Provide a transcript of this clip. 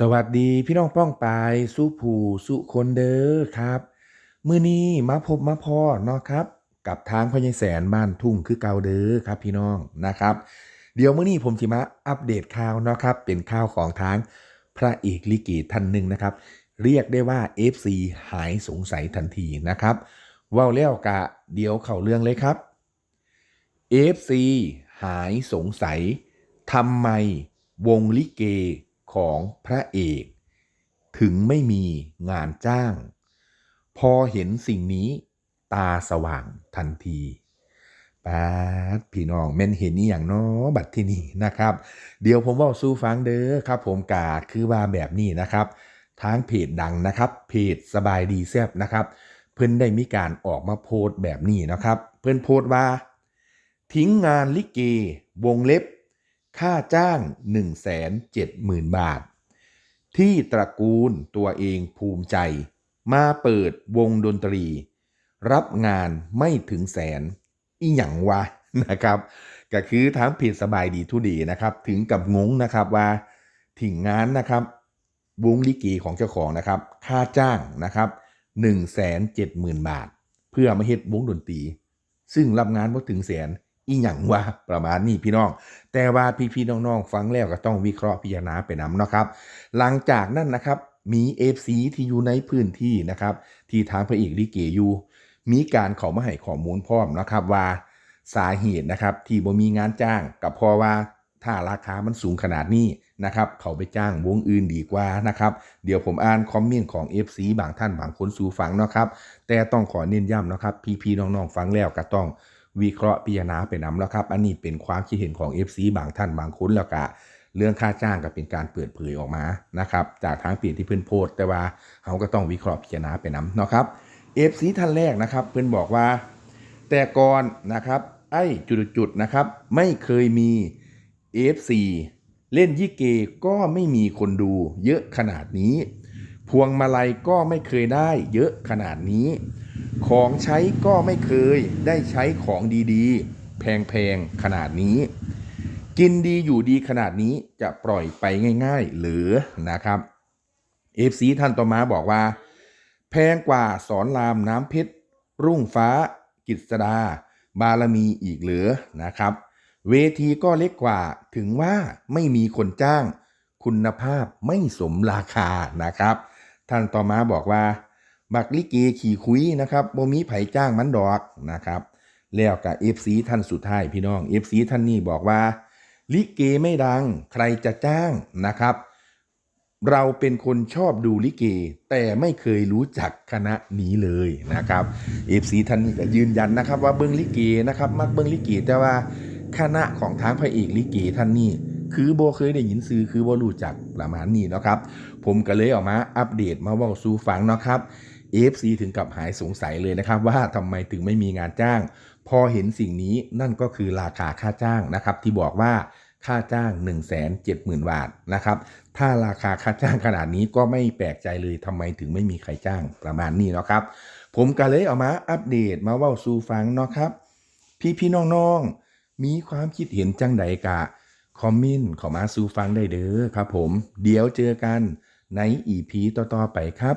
สวัสดีพี่น้องป้องปายสู้ผู้สู้คนเด้อครับมื้อนี้มาพบมาพ่อเนาะครับ กับทางพญายแสนบ้านทุ่งคือเก่าเด้อครับพี่น้องนะครับ เดี๋ยวมื้อนี้ผมจะมาอัปเดตข่าวเนาะครับเป็นข่าวของทางพระเอกลิเกท่านหนึ่งนะครับ เรียกได้ว่า FC หายสงสัยทันทีนะครับว้าแล้วกะเดี๋ยวเข้าเรื่องเลยครับ FC หายสงสัยทำไมวงลิเก ของพระเอก ถึงไม่มีงานจ้าง พอเห็นสิ่งนี้ตาสว่างทันทีป้าดพี่น้องแม่นเห็นนี่อย่างน้อบัดที่นี่นะครับ เดี๋ยวผมว่าสู้ฟังเด้อครับ ผมกาคือว่าแบบนี้นะครับทางเพจดังนะครับ เพจสบายดีแซบนะครับ เพิ่อนได้มีการออกมาโพสต์แบบนี้นะครับ เพิ่อนโพสต์ว่า ทิ้งงานลิเก วงเล็บ ค่าจ้าง 170,000 บาท ที่ตระกูลตัวเองภูมิใจ มาเปิดวงดนตรี รับงานไม่ถึงแสน อีหยังวะนะครับก็คือทางเพจสบายดีทุดีนะครับ ถึงกับงงนะครับว่าถึงงานนะครับวงลิเกของเจ้าของนะครับ ค่าจ้างนะครับ170,000 บาท เพื่อมาเฮ็ดวงดนตรี ซึ่งรับงานบ่ถึงแสน อีหยังวะประมาณนี้พี่น้อง แต่ว่าพี่ๆน้องๆฟังแล้วก็ต้องวิเคราะห์พิจารณาไปนำนะครับ หลังจากนั้นนะครับมี FC ที่อยู่ในพื้นที่นะครับ ที่ทางพระเอกลิเกอยู่มีการเขอมาให้ข้อมูลพร้อมนะครับว่าสาเหตุนะครับที่บ่มีงานจ้างกับพราะว่าถ้าราคามันสูงขนาดนี้นะครับเขาไปจ้างวงอื่นดีกว่านะครับ เดี๋ยวผมอ่านคอมเมนต์ของ FC บางท่านบางคนสู่ฟังนะครับ แต่ต้องขอเน้นย้ำนะครับ พี่ๆน้องๆฟังแล้วก็ต้อง วิเคราะห์พิจารณาไปนำแล้วครับ อันนี้เป็นความคิดเห็นของ FC บางท่านบางคนแล้วก็เรื่องค่าจ้างก็เป็นการเปิดเผยออกมานะครับจากทางเปลี่ยนที่เพื่อนโพสแต่ว่าเขาก็ต้องวิเคราะห์พิจารณาไปนำเนาะครับ FC ท่านแรกนะครับ เพื่อนบอกว่า แต่ก่อนนะครับ ไอ้จุดๆนะครับ ไม่เคยมี FC เล่นยี่เกก็ไม่มีคนดู เยอะขนาดนี้ พวงมาลัยก็ไม่เคยได้ เยอะขนาดนี้ ของใช้ก็ไม่เคยได้ใช้ของดีๆ แพงๆขนาดนี้ กินดีอยู่ดีขนาดนี้จะปล่อยไปง่าย ๆ หรือนะครับ FC ท่านต่อมาบอกว่า แพงกว่าสอนรามน้ำเพชรรุ่งฟ้า กิษดา บารมีอีกเหลือนะครับ เวทีก็เล็กกว่าถึงว่าไม่มีคนจ้าง คุณภาพไม่สมราคานะครับ ท่านต่อมาบอกว่า บักลิเกขี่คุยนะครับบ่มีไผจ้างมันดอกนะครับ แล้วกับ FC ท่านสุดท้ายพี่น้อง FC ท่านนี้บอกว่า ลิเกไม่ดังใครจะจ้างนะครับ เราเป็นคนชอบดูลิเก แต่ไม่เคยรู้จักคณะนี้เลยนะครับ FC ท่านนี้ก็ยืนยันนะครับ ว่าเบิ้งลิเกนะครับ มักเบิ้งลิเกแต่ว่าคณะของทางพระเอกลิเกท่านนี้คือโบเคยได้ยินซื้อคือโบรู้จักประมาณนี้เนาะครับ ผมก็เลยออกมาอัปเดตมาว่าสู่ฟังเนาะครับ FC ถึงกับหายสงสัยเลยนะครับ ว่าทำไมถึงไม่มีงานจ้าง พอเห็นสิ่งนี้นั่นก็คือราคาค่าจ้างนะครับ ที่บอกว่าค่าจ้าง 1 7 0 0 0 0 บาทนะครับ ถ้าราคาค่าจ้างขนาดนี้ก็ไม่แปลกใจเลยทำไมถึงไม่มีใครจ้างประมาณนี้เนาะครับ ผมก็เลยเอามาอัปเดตมาเว่าสู่ฟังเนาะครับ พี่พี่น้องๆ มีความคิดเห็นจังใดกะ คอมเมนต์เข้ามาสู่ฟังได้เด้อครับผม เดี๋ยวเจอกันในอีพีต่อๆไปครับ